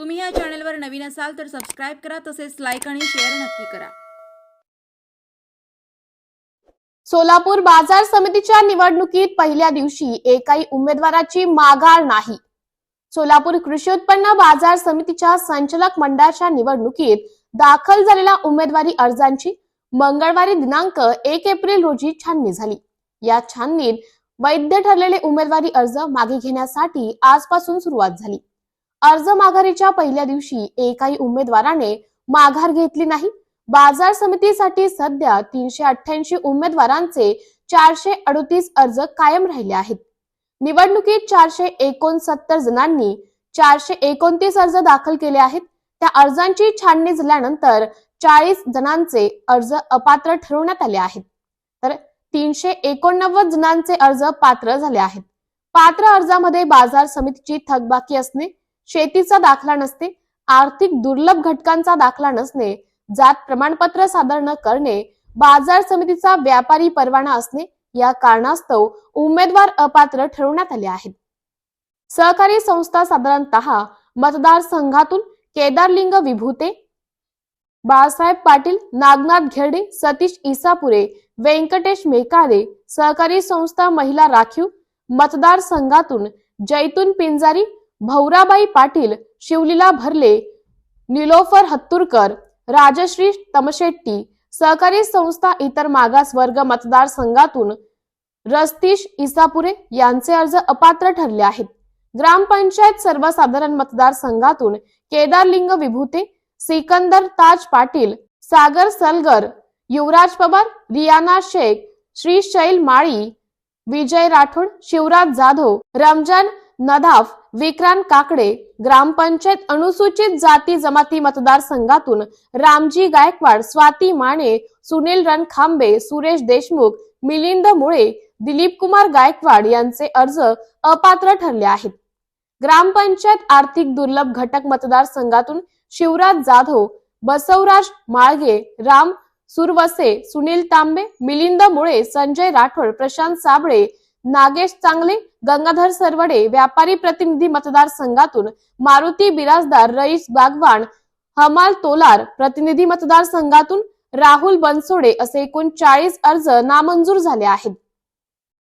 तुम्ही या चॅनलवर नवीन असाल तर सबस्क्राईब करा तसेच लाईक आणि शेअर नक्की करा. सोलापूर बाजार समितीच्या निवडणुकीत पहिल्या दिवशी एकाही उमेदवाराची माघार नाही. सोलापूर कृषी उत्पन्न बाजार समितीच्या संचालक मंडळाच्या निवडणुकीत दाखल झालेल्या उमेदवारी अर्जांची मंगळवारी दिनांक एक एप्रिल रोजी छाननी झाली. या छाननीत वैध ठरलेले उमेदवारी अर्ज मागे घेण्यासाठी आजपासून सुरुवात झाली. अर्ज माघारीच्या पहिल्या दिवशी एकाही उमेदवाराने माघार घेतली नाही. बाजार समितीसाठी सध्या तीनशे अठ्ठ्याऐंशी उमेदवारांचे चारशे अडतीस अर्ज कायम राहिले आहेत. निवडणुकीत चारशे एकोणसत्तर जणांनी चारशे एकोणतीस अर्ज दाखल केले आहेत. त्या अर्जांची छाननी झाल्यानंतर चाळीस जणांचे अर्ज अपात्र ठरवण्यात आले आहेत. तर तीनशे एकोणनव्वद जणांचे अर्ज पात्र झाले आहेत. पात्र अर्जामध्ये बाजार समितीची थकबाकी असणे शेतीचा दाखला नसणे आर्थिक दुर्लभ घटकांचा दाखला नसणे जात प्रमाणपत्र सादर न करणे बाजार समितीचा व्यापारी परवाना असणे या कारणास्तव उमेदवार अपात्र ठरवण्यात आले आहेत. सहकारी संस्था साधारणतः मतदारसंघातून केदारलिंग विभूते बाळासाहेब पाटील नागनाथ घेरडे सतीश इसापुरे व्यंकटेश मेकारे सहकारी संस्था महिला राखीव मतदारसंघातून जैतून पिंजारी भौराबाई पाटील शिवलीला भरले निलोफर हत्तुरकर राजश्री तमशेट्टी सहकारी संस्था इतर मागास वर्ग मतदारसंघातून रस्तीश इसापुरे यांचे अर्ज अपात्र ठरले आहेत. ग्रामपंचायत सर्वसाधारण मतदारसंघातून केदारलिंग विभूते सिकंदर ताज पाटील सागर सलगर युवराज पवार रियाना शेख श्री शैल माळी विजय राठोड शिवराज जाधव रमजान नदाफ विक्रांत काकडे ग्रामपंचायत अनुसूचित जाती जमाती मतदारसंघातून रामजी गायकवाड स्वाती माने सुनील रणखांबे सुरेश देशमुख मिलिंद मुळे दिलीप कुमार गायकवाड यांचे अर्ज अपात्र ठरले आहेत. ग्रामपंचायत आर्थिक दुर्लभ घटक मतदारसंघातून शिवराज जाधव बसवराज माळगे राम सुरवसे सुनील तांबे मिलिंद मुळे संजय राठोड प्रशांत साबळे नागेश चांगले गंगाधर सरवडे व्यापारी प्रतिनिधी मतदारसंघातून मारुती बिराजदार रईस बागवान हमाल तोलार प्रतिनिधी मतदारसंघातून राहुल बनसोडे असे एकूण चाळीस अर्ज नामंजूर झाले आहेत.